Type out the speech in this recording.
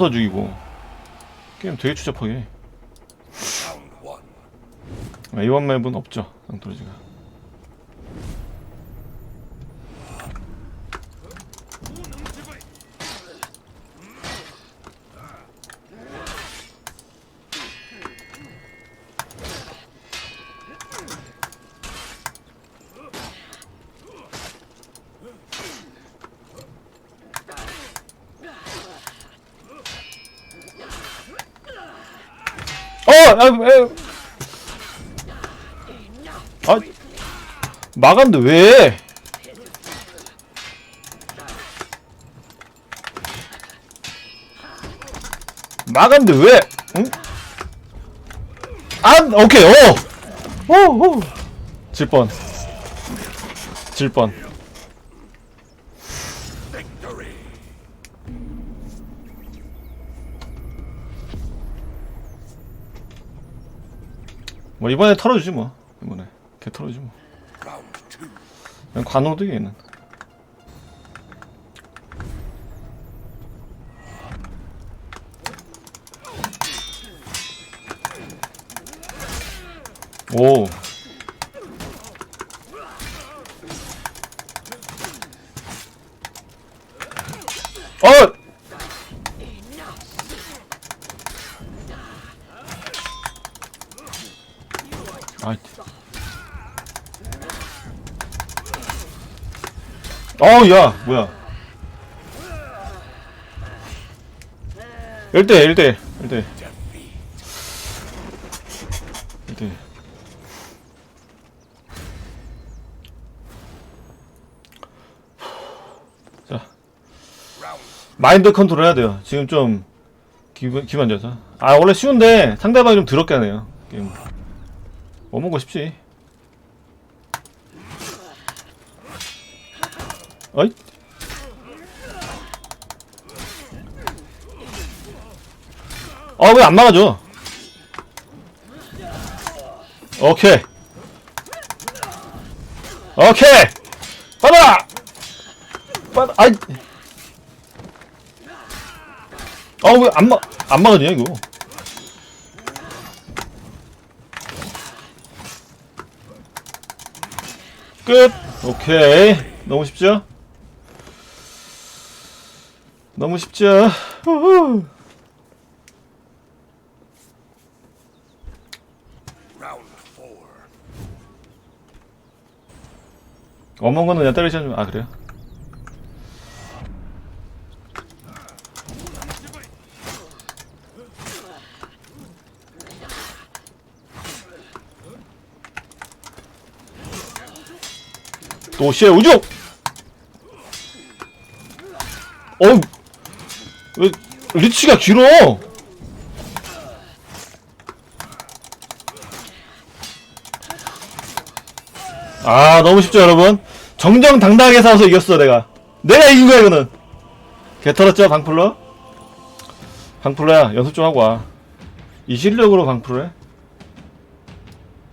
서 죽이고. 게임 되게 추잡하게 아, 이번 맵은 없죠 쌍토르지가 아, 에, 아 막았는데 왜? 막았는데 왜? 응? 안 오케이 오! 오! 오! 질뻔 질뻔 뭐 이번에 털어주지 뭐. 이번에. 개 털어주지 뭐. 관호득이 얘는. 오. 어! 아이. 어우, 야, 뭐야. 1대 1대 1대. 1대. 자. 마인드 컨트롤 해야 돼요. 지금 좀 기분 기분 안 좋아서. 아 원래 쉬운데 상대방이 좀 더럽게 하네요 게임 뭐 먹고 싶지? 어이? 어왜안 막아줘? 오케이. 오케이. 받아! 받아! 아이. 어왜안 막 안 막아주냐 이거 끝 오케이 너무 쉽죠 너무 쉽죠 후후. 어몽은 그냥 때리시면 아 그래요? 도시의 우주! 어, 왜 리치가 길어? 아 너무 쉽죠 여러분 정정당당하게 싸워서 이겼어 내가 내가 이긴 거야 이거는 개 털었죠 방풀러? 방풀러야 연습 좀 하고 와 이 실력으로 방풀러 해?